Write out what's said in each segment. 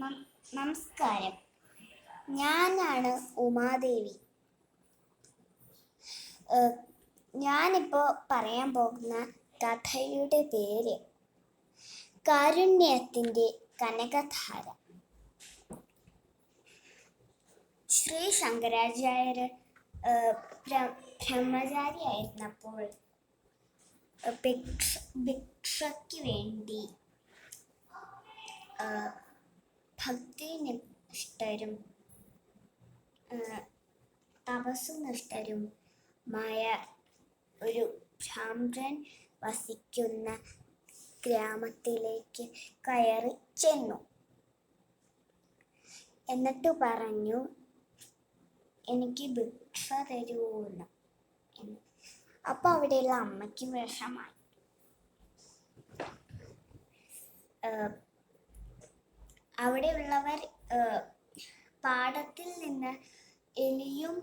നമസ്കാരം. ഞാനാണ് ഉമാദേവി. ഞാനിപ്പോൾ പറയാൻ പോകുന്ന കഥയുടെ പേര് കാരുണ്യത്തിന്റെ കനകധാര. ശ്രീ ശങ്കരാചാര്യർ ബ്രഹ്മചാരിയായിരുന്നപ്പോൾ ഭിക്ഷ ഭിക്ഷയ്ക്ക് വേണ്ടി ഭക്തിനിഷ്ഠരും നിഷ്ഠരും തപസ്സുനിഷ്ഠരുമായ ഒരു ഭ്രാന്തൻ വസിക്കുന്ന ഗ്രാമത്തിലേക്ക് കയറി ചെന്നു. എന്നിട്ട് പറഞ്ഞു എനിക്ക് ഭിക്ഷ തരൂന്ന് എന്ന് അപ്പോൾ അവിടെയുള്ള അമ്മയ്ക്ക് വിഷമായി. അവിടെയുള്ളവർ പാടത്തിൽ നിന്ന് എലിയും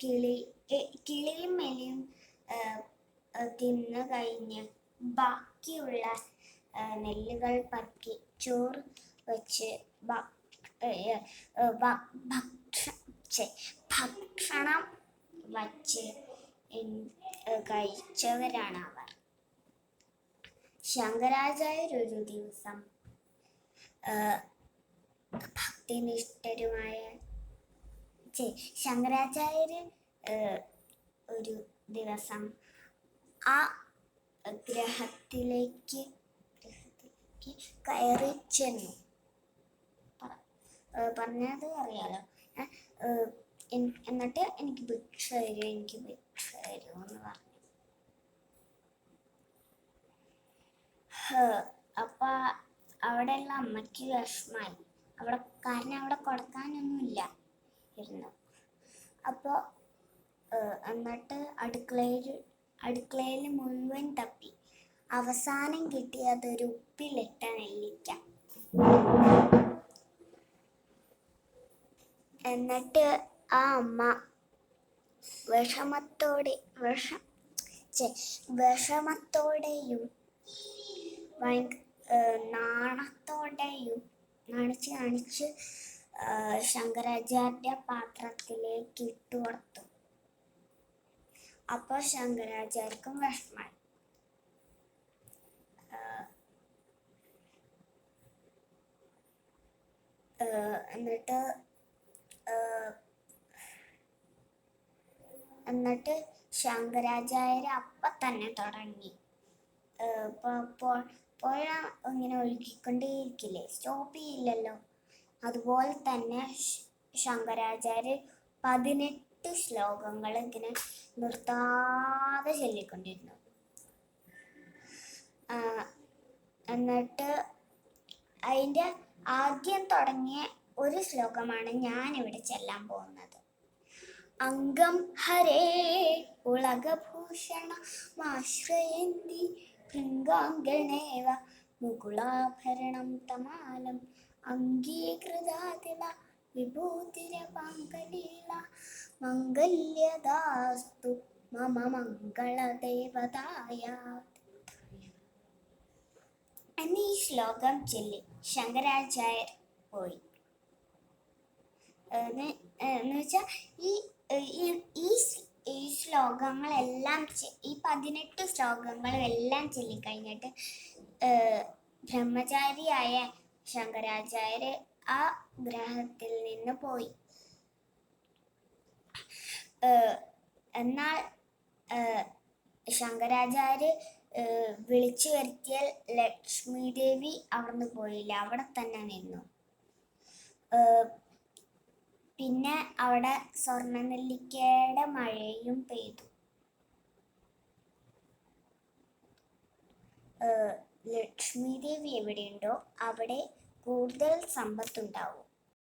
കിളി കിളിയും എലിയും തിന്ന് കഴിഞ്ഞ് ബാക്കിയുള്ള നെല്ലുകൾ പറക്കി ചോറ് വെച്ച് ഭക്ഷണം വച്ച് കഴിച്ചവരാണ് അവർ ശങ്കരാചാര്യർ ഒരു ദിവസം ഭക്തിനിഷ്ഠരുമായ ശങ്കരാചാര്യർ ഒരു ദിവസം ആ ഗ്രഹത്തിലേക്ക് ഗ്രഹത്തിലേക്ക് കയറി ചെന്നു. പറഞ്ഞത് അറിയാലോ? എന്നിട്ട് എനിക്ക് ഭിക്ഷ തരൂ എനിക്ക് ഭിക്ഷ തരൂ എന്ന് പറഞ്ഞു. അപ്പൊ അവിടെയുള്ള അമ്മയ്ക്ക് വിഷമായി അവിടെ കാരണം അവിടെ കൊടുക്കാനൊന്നുമില്ല ഇരുന്നു. അപ്പോൾ എന്നിട്ട് അടുക്കളയിൽ അടുക്കളയിൽ മുഴുവൻ തപ്പി. അവസാനം കിട്ടിയത് ഒരു ഉപ്പിലിട്ട നെല്ലിക്ക. എന്നിട്ട് ആ അമ്മ വിഷമത്തോടെ വിഷം വിഷമത്തോടെയും നാണത്തോടെയും നാണിച്ച് കാണിച്ച് ശങ്കരാചാര്യ പാത്രത്തിലേക്ക് ഇട്ടു കൊടുത്തു. അപ്പോൾ ശങ്കരാചാര്യക്കും വിഷമായി എന്നിട്ട് എന്നിട്ട് ശങ്കരാചാര്യ അപ്പം തന്നെ തുടങ്ങി ഇപ്പോൾ പുഴ ഇങ്ങനെ ഒഴുകിക്കൊണ്ടേയിരിക്കില്ലേ സ്റ്റോപ്പ് ചെയ്യില്ലല്ലോ. അതുപോലെ തന്നെ ശങ്കരാചാര്യ പതിനെട്ട് ശ്ലോകങ്ങൾ ഇങ്ങനെ നിർത്താതെ ചൊല്ലിക്കൊണ്ടിരുന്നു. എന്നിട്ട് അതിന്റെ ആദ്യം തുടങ്ങിയ ഒരു ശ്ലോകമാണ് ഞാൻ ഇവിടെ ചെല്ലാൻ പോകുന്നത്. അംഗം ഹരേ ഉളകഭൂഷണ മാശ്രയന്തി ഭൃംഗാംഗണേവ മുകുളാഭരണം തമാലം. അംഗീകൃതാതില വിഭൂതിരപാങ്കലീല. മംഗല്യദാസ്തു മമ മംഗളദേവതായ എന്നീ ശ്ലോകം ചൊല്ലി ശങ്കരാചാര്യർ പോയി. എന്ന് വെച്ചാൽ ഈ ഈ ശ്ലോകങ്ങളെല്ലാം ഈ പതിനെട്ട് ശ്ലോകങ്ങളും എല്ലാം ചൊല്ലിക്കഴിഞ്ഞിട്ട് ബ്രഹ്മചാരിയായ ശങ്കരാചാര്യർ ആ ഗ്രഹത്തിൽ നിന്ന് പോയി. എന്നാൽ ശങ്കരാചാര്യ വിളിച്ചു വരുത്തിയാൽ ലക്ഷ്മി ദേവി അവിടുന്ന് പോയില്ല. അവിടെ തന്നെ നിന്നു. പിന്നെ അവിടെ സ്വർണനെല്ലിക്കയുടെ മഴയും പെയ്തു. ലക്ഷ്മി ദേവി എവിടെയുണ്ടോ അവിടെ കൂടുതൽ സമ്പത്തുണ്ടാവും.